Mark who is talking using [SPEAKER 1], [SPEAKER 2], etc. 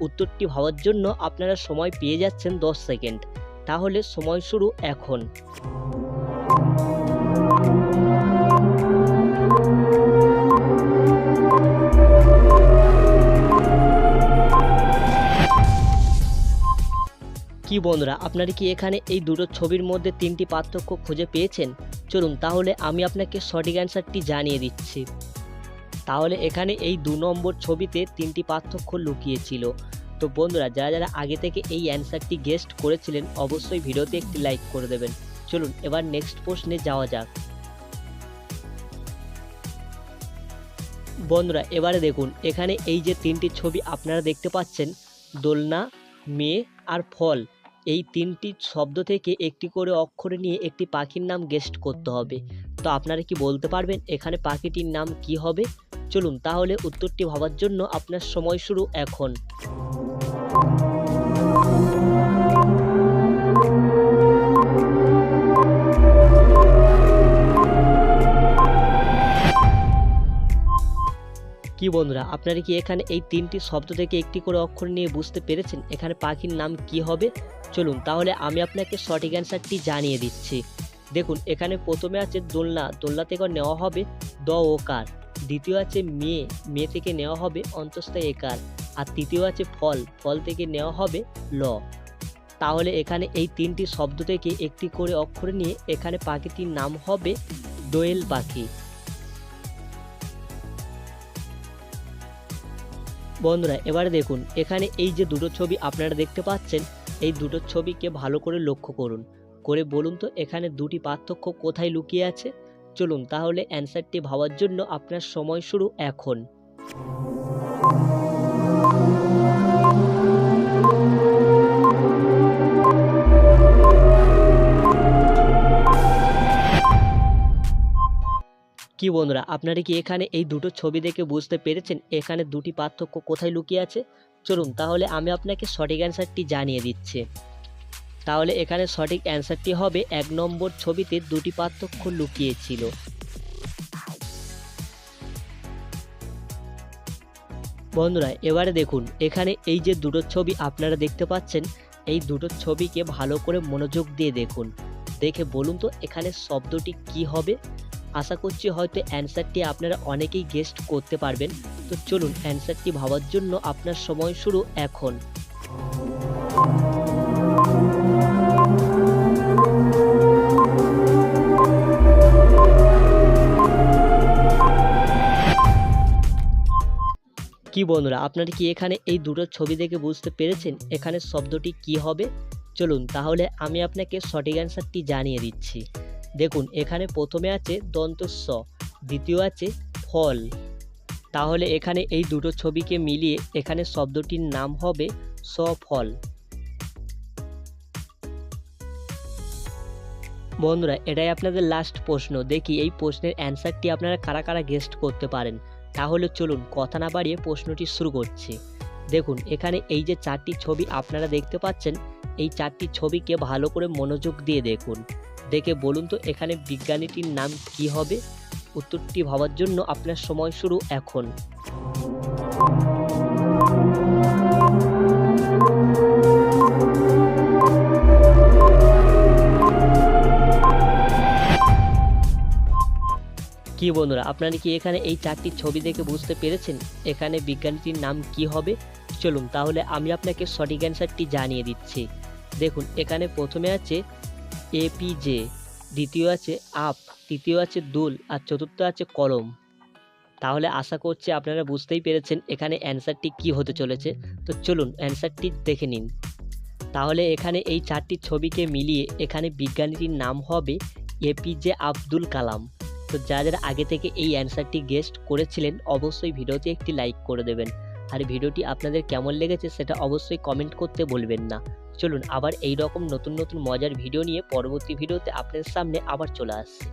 [SPEAKER 1] উত্তরটি ভাবার জন্য আপনারা সময় পেয়ে যাচ্ছেন দশ সেকেন্ড। তাহলে সময় শুরু এখন। কি বন্ধুরা, আপনারা কি এখানে এই দুটো ছবির মধ্যে তিনটি পার্থক্য খুঁজে পেয়েছেন? চলুন তাহলে আমি আপনাকে সঠিক অ্যান্সারটি জানিয়ে দিচ্ছি। তাহলে এখানে এই দু নম্বর ছবিতে তিনটি পার্থক্য লুকিয়েছিল। তো বন্ধুরা, যারা যারা আগে থেকে এই অ্যান্সারটি গেস্ট করেছিলেন, অবশ্যই ভিডিওতে একটি লাইক করে দেবেন। চলুন, এবার নেক্সট প্রশ্নে যাওয়া যাক। বন্ধুরা, এবারে দেখুন, এখানে এই যে তিনটি ছবি আপনারা দেখতে পাচ্ছেন, দোলনা, মেয়ে আর ফল, এই তিনটি শব্দ থেকে একটি করে অক্ষরে নিয়ে একটি পাখির নাম গেস্ট করতে হবে। তো আপনারা কি বলতে পারবেন এখানে পাখিটির নাম কি হবে? চলুন তাহলে উত্তরটি ভাবার জন্য আপনার সময় শুরু এখন। কি বন্ধুরা, আপনারা কি এখানে এই তিনটি শব্দ থেকে একটি করে অক্ষর নিয়ে বুঝতে পেরেছেন এখানে পাখির নাম কি হবে? চলুন তাহলে আমি আপনাকে সঠিক অ্যান্সারটি জানিয়ে দিচ্ছি। দেখুন, এখানে প্রথমে আছে দোলনা। দোলনা থেকে নেওয়া হবে দ ওকার দ্বিতীয় আছে মেয়ে মেয়ে থেকে নেওয়া হবে অন্তস্থ একার আর তৃতীয় আছে ফল। ফল থেকে নেওয়া হবে ল। তাহলে এখানে এই তিনটি শব্দ থেকে একটি করে অক্ষর নিয়ে এখানে পাখিটির নাম হবে দোয়েল পাখি। বন্ধুরা, এবারে দেখুন, এখানে এই যে দুটো ছবি আপনারা দেখতে পাচ্ছেন, এই দুটো ছবিকে ভালো করে লক্ষ্য করুন। করে বলুন তো এখানে দুটি পার্থক্য কোথায় লুকিয়ে আছে? চলুন তাহলে অ্যান্সারটি ভাবার জন্য আপনার সময় শুরু এখন। কি বন্ধুরা, আপনারা কি এখানে এই দুটো ছবি দেখে বুঝতে পেরেছেন এখানে দুটি পার্থক্য কোথায় লুকিয়ে আছে? চলুন তাহলে আমি আপনাকে সঠিক অ্যান্সারটি জানিয়ে দিচ্ছি। তাহলে এখানে সঠিক অ্যান্সারটি হবে, এক নম্বর ছবিতে দুটি পার্থক্য লুকিয়েছিল। বন্ধুরা, এবারে দেখুন, এখানে এই যে দুটো ছবি আপনারা দেখতে পাচ্ছেন, এই দুটো ছবিকে ভালো করে মনোযোগ দিয়ে দেখুন। দেখে বলুন তো, এখানে শব্দটি কি হবে? আশা করছি হয়তো অ্যান্সারটি আপনারা অনেকেই গেস্ট করতে পারবেন। তো চলুন, অ্যান্সারটি ভাবার জন্য আপনার সময় শুরু এখন। কি বন্ধুরা, আপনারা কি এখানে এই দুটো ছবি দেখে বুঝতে পেরেছেন এখানে শব্দটি কি হবে? চলুন তাহলে আমি আপনাকে সঠিক অ্যান্সারটি জানিয়ে দিচ্ছি। দেখুন, এখানে প্রথমে আছে দন্তস্ব দ্বিতীয় আছে ফল। তাহলে এখানে এই দুটো ছবিকে মিলিয়ে এখানে শব্দটির নাম হবে সফল। বন্ধুরা, এটাই আপনাদের লাস্ট প্রশ্ন। দেখি এই প্রশ্নের অ্যান্সারটি আপনারা কারা কারা গেস্ট করতে পারেন। তাহলে চলুন কথা না বাড়িয়ে প্রশ্নটি শুরু করছি। দেখুন, এখানে এই যে চারটি ছবি আপনারা দেখতে পাচ্ছেন, এই চারটি ছবিকে ভালো করে মনোযোগ দিয়ে দেখুন। দেখে বলুন তো এখানে বিজ্ঞানীটির নাম কি হবে? উত্তরটি ভাবার জন্য আপনার সময় শুরু এখন। কি বন্ধুরা, আপনারা কি এখানে এই চারটি ছবি দেখে বুঝতে পেরেছেন? এখানে বিজ্ঞানীটির নাম কি হবে? চলুন তাহলে আমি আপনাকে সঠিক অ্যান্সারটি জানিয়ে দিচ্ছি। দেখুন, এখানে প্রথমে আছে এপিজে দ্বিতীয় আছে আপ, তৃতীয় আছে দুল, আর চতুর্থ আছে কলম। তাহলে আশা করছি আপনারা বুঝতেই পেরেছেন এখানে অ্যান্সারটি কি হতে চলেছে। তো চলুন অ্যান্সারটি দেখে নিন। তাহলে এখানে এই চারটি ছবিকে মিলিয়ে এখানে বিজ্ঞানীটির নাম হবে এপিজে আব্দুল কালাম। তো যা যারা আগে থেকে এই অ্যান্সারটি গেস্ট করেছিলেন, অবশ্যই ভিডিওতে একটি লাইক করে দেবেন। আর ভিডিওটি আপনাদের কেমন লেগেছে সেটা অবশ্যই কমেন্ট করতে বলবেন না। চলুন, আবার এই রকম নতুন নতুন মজার ভিডিও নিয়ে পরবর্তী ভিডিওতে আপনাদের সামনে আবার চলে আসছে।